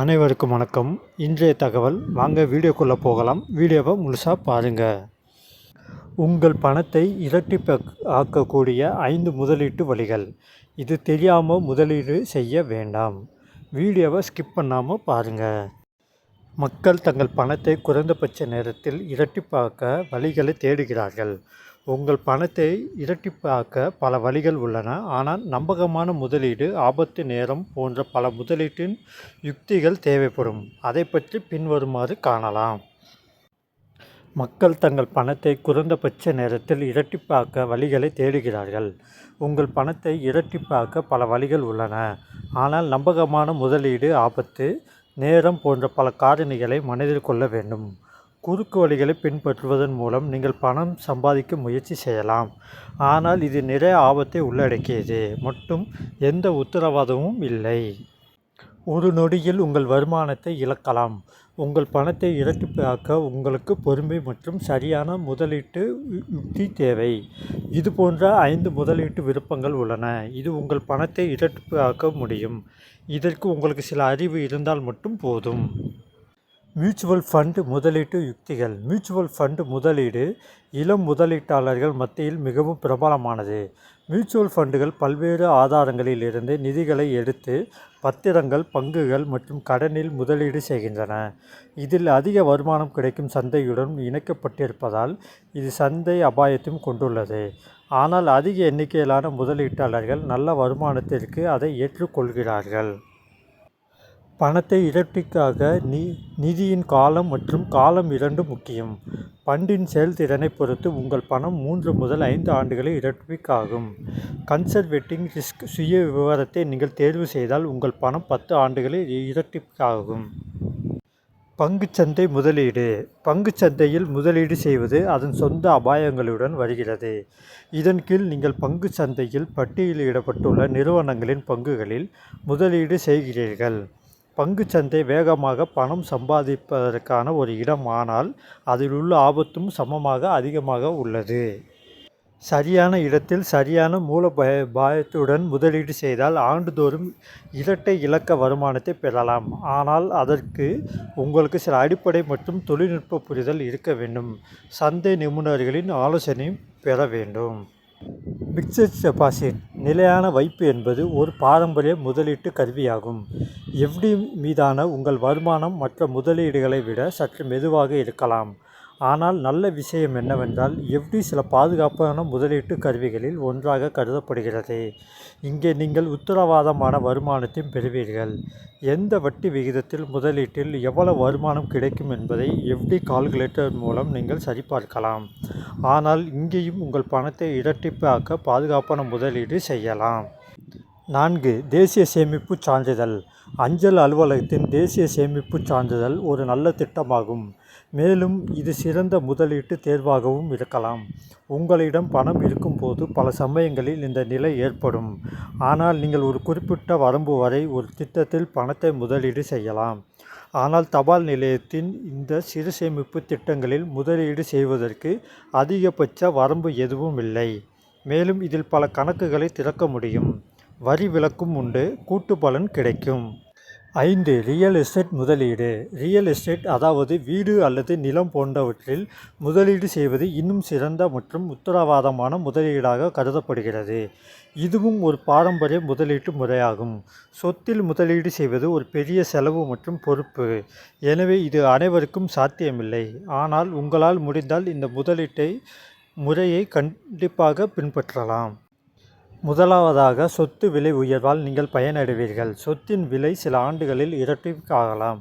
அனைவருக்கும் வணக்கம். இன்றைய தகவல் வாங்க வீடியோக்குள்ளே போகலாம். வீடியோவை முழுசாக பாருங்கள் உங்கள் பணத்தை இரட்டிப்ப ஆக்கக்கூடிய ஐந்து முதலீட்டு வழிகள். இது தெரியாமல் முதலீடு செய்ய வேண்டாம். வீடியோவை ஸ்கிப் பண்ணாமல் பாருங்கள் மக்கள் தங்கள் பணத்தை குறைந்தபட்ச நேரத்தில் இரட்டிப்பாக்க வழிகளை தேடுகிறார்கள். உங்கள் பணத்தை இரட்டிப்பாக்க பல வழிகள் உள்ளன. ஆனால் நம்பகமான முதலீடு ஆபத்து நேரம் போன்ற பல முதலீட்டின் யுக்திகள் தேவைப்படும். அதை பற்றி பின்வருமாறு காணலாம். மக்கள் தங்கள் பணத்தை குறைந்தபட்ச நேரத்தில் இரட்டிப்பாக்க வழிகளை தேடுகிறார்கள். உங்கள் பணத்தை இரட்டிப்பாக்க பல வழிகள் உள்ளன. ஆனால் நம்பகமான முதலீடு ஆபத்து நேரம் போன்ற பல காரணிகளை மனதில் கொள்ள வேண்டும். குறுக்கு வழிகளை பின்பற்றுவதன் மூலம் நீங்கள் பணம் சம்பாதிக்க முயற்சி செய்யலாம். ஆனால் இது நிறைய ஆபத்தை உள்ளடக்கியது. மற்றும் எந்த உத்தரவாதமும் இல்லை. ஒரு நொடியில் உங்கள் வருமானத்தை இழக்கலாம். உங்கள் பணத்தை இரட்டிப்பாக்க உங்களுக்கு பொறுமை மற்றும் சரியான முதலீட்டு யுக்தி தேவை. இது போன்ற ஐந்து முதலீட்டு விருப்பங்கள் உள்ளன. இது உங்கள் பணத்தை இரட்டிப்பாக்க முடியும். இதற்கு உங்களுக்கு சில அறிவு இருந்தால் மட்டும் போதும். மியூச்சுவல் ஃபண்டு முதலீட்டு யுக்திகள். மியூச்சுவல் ஃபண்டு முதலீடு இளம் முதலீட்டாளர்கள் மத்தியில் மிகவும் பிரபலமானது. மியூச்சுவல் ஃபண்டுகள் பல்வேறு ஆதாரங்களில் இருந்து நிதிகளை எடுத்து பத்திரங்கள் பங்குகள் மற்றும் கடனில் முதலீடு செய்கின்றன. இதில் அதிக வருமானம் கிடைக்கும் சந்தையுடன் இணைக்கப்பட்டிருப்பதால் இது சந்தை அபாயத்தையும் கொண்டுள்ளது. ஆனால் அதிக எண்ணிக்கையிலான முதலீட்டாளர்கள் நல்ல வருமானத்திற்கு அதை ஏற்றுக்கொள்கிறார்கள். பணத்தை இரட்டிக்காக நி நிதியின் காலம் மற்றும் காலம் இரண்டும் முக்கியம். பண்டின் செயல்திறனை பொறுத்து உங்கள் பணம் மூன்று முதல் ஐந்து ஆண்டுகளில் இரட்டிப்பாகும். கன்சர்வேட்டிங் ரிஸ்க் சுய விவரத்தை நீங்கள் தேர்வு செய்தால் உங்கள் பணம் பத்து ஆண்டுகளில் இரட்டிப்பாகும். பங்குச்சந்தை முதலீடு. பங்குச்சந்தையில் முதலீடு செய்வது அதன் சொந்த அபாயங்களுடன் வருகிறது. இதன் கீழ் நீங்கள் பங்கு சந்தையில் பட்டியலிடப்பட்டுள்ள நிறுவனங்களின் பங்குகளில் முதலீடு செய்கிறீர்கள். பங்குச்சந்தை வேகமாக பணம் சம்பாதிப்பதற்கான ஒரு இடம் ஆனால் அதில் உள்ள ஆபத்தும் சமமாக அதிகமாக உள்ளது. சரியான இடத்தில் சரியான மூல பய பாயத்துடன் முதலீடு செய்தால் ஆண்டுதோறும் இரட்டை இலக்க வருமானத்தை பெறலாம். ஆனால் அதற்கு உங்களுக்கு சில அடிப்படை மற்றும் தொழில்நுட்ப புரிதல் இருக்க வேண்டும். சந்தை நிபுணர்களின் ஆலோசனையும் பெற வேண்டும். பிக்சட் டெபாசிட் நிலையான வைப்பு என்பது ஒரு பாரம்பரிய முதலீட்டு கருவியாகும். எஃப்டி மீதான உங்கள் வருமானம் மற்ற முதலீடுகளை விட சற்று மெதுவாக இருக்கலாம். ஆனால் நல்ல விஷயம் என்னவென்றால் எஃப்டி சில பாதுகாப்பான முதலீட்டு கருவிகளில் ஒன்றாக கருதப்படுகிறது. இங்கே நீங்கள் உத்தரவாதமான வருமானத்தையும் பெறுவீர்கள். எந்த வட்டி விகிதத்தில் முதலீட்டில் எவ்வளவு வருமானம் கிடைக்கும் என்பதை எஃப்டி கால்குலேட்டர் மூலம் நீங்கள் சரிபார்க்கலாம். ஆனால் இங்கேயும் உங்கள் பணத்தை இரட்டிப்பாக்க பாதுகாப்பான முதலீடு செய்யலாம். நான்கு தேசிய சேமிப்பு சான்றிதழ். அஞ்சல் அலுவலகத்தின் தேசிய சேமிப்பு சான்றிதழ் ஒரு நல்ல திட்டமாகும். மேலும் இது சிறந்த முதலீட்டு தேர்வாகவும் இருக்கலாம். உங்களிடம் பணம் இருக்கும்போது பல சமயங்களில் இந்த நிலை ஏற்படும். ஆனால் நீங்கள் ஒரு குறிப்பிட்ட வரம்பு வரை ஒரு திட்டத்தில் பணத்தை முதலீடு செய்யலாம். ஆனால் தபால் நிலையத்தின் இந்த சிறு சேமிப்பு திட்டங்களில் முதலீடு செய்வதற்கு அதிகபட்ச வரம்பு எதுவும் இல்லை. மேலும் இதில் பல கணக்குகளை திறக்க முடியும். வரி விலக்கும் உண்டு கூட்டு பலன் கிடைக்கும். ஐந்து ரியல் எஸ்டேட் முதலீடு. ரியல் எஸ்டேட் அதாவது வீடு அல்லது நிலம் போன்றவற்றில் முதலீடு செய்வது இன்னும் சிறந்த மற்றும் உத்தரவாதமான முதலீடாக கருதப்படுகிறது. இதுவும் ஒரு பாரம்பரிய முதலீட்டு முறையாகும். சொத்தில் முதலீடு செய்வது ஒரு பெரிய செலவு மற்றும் பொறுப்பு. எனவே இது அனைவருக்கும் சாத்தியமில்லை. ஆனால் உங்களால் முடிந்தால் இந்த முதலீட்டை முறையை கண்டிப்பாக பின்பற்றலாம். முதலாவதாக சொத்து விலை உயர்வால் நீங்கள் பயனடைவீர்கள். சொத்தின் விலை சில ஆண்டுகளில் இரட்டிப்பாகலாம்.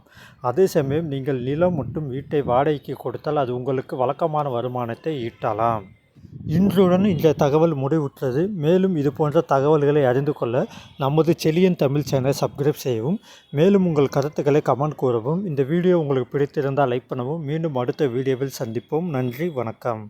அதே சமயம் நீங்கள் நிலம் மற்றும் வீட்டை வாடகைக்கு கொடுத்தால் அது உங்களுக்கு வழக்கமான வருமானத்தை ஈட்டலாம். இன்றுடன் இந்த தகவல் முடிவுற்றது. மேலும் இது போன்ற தகவல்களை அறிந்து கொள்ள நமது செலியன் தமிழ் சேனலை சப்ஸ்கிரைப் செய்யவும் மேலும் உங்கள் கருத்துக்களை கமெண்ட் கூறவும். இந்த வீடியோ உங்களுக்கு பிடித்திருந்தால் லைக் பண்ணவும். மீண்டும் அடுத்த வீடியோவில் சந்திப்போம். நன்றி வணக்கம்.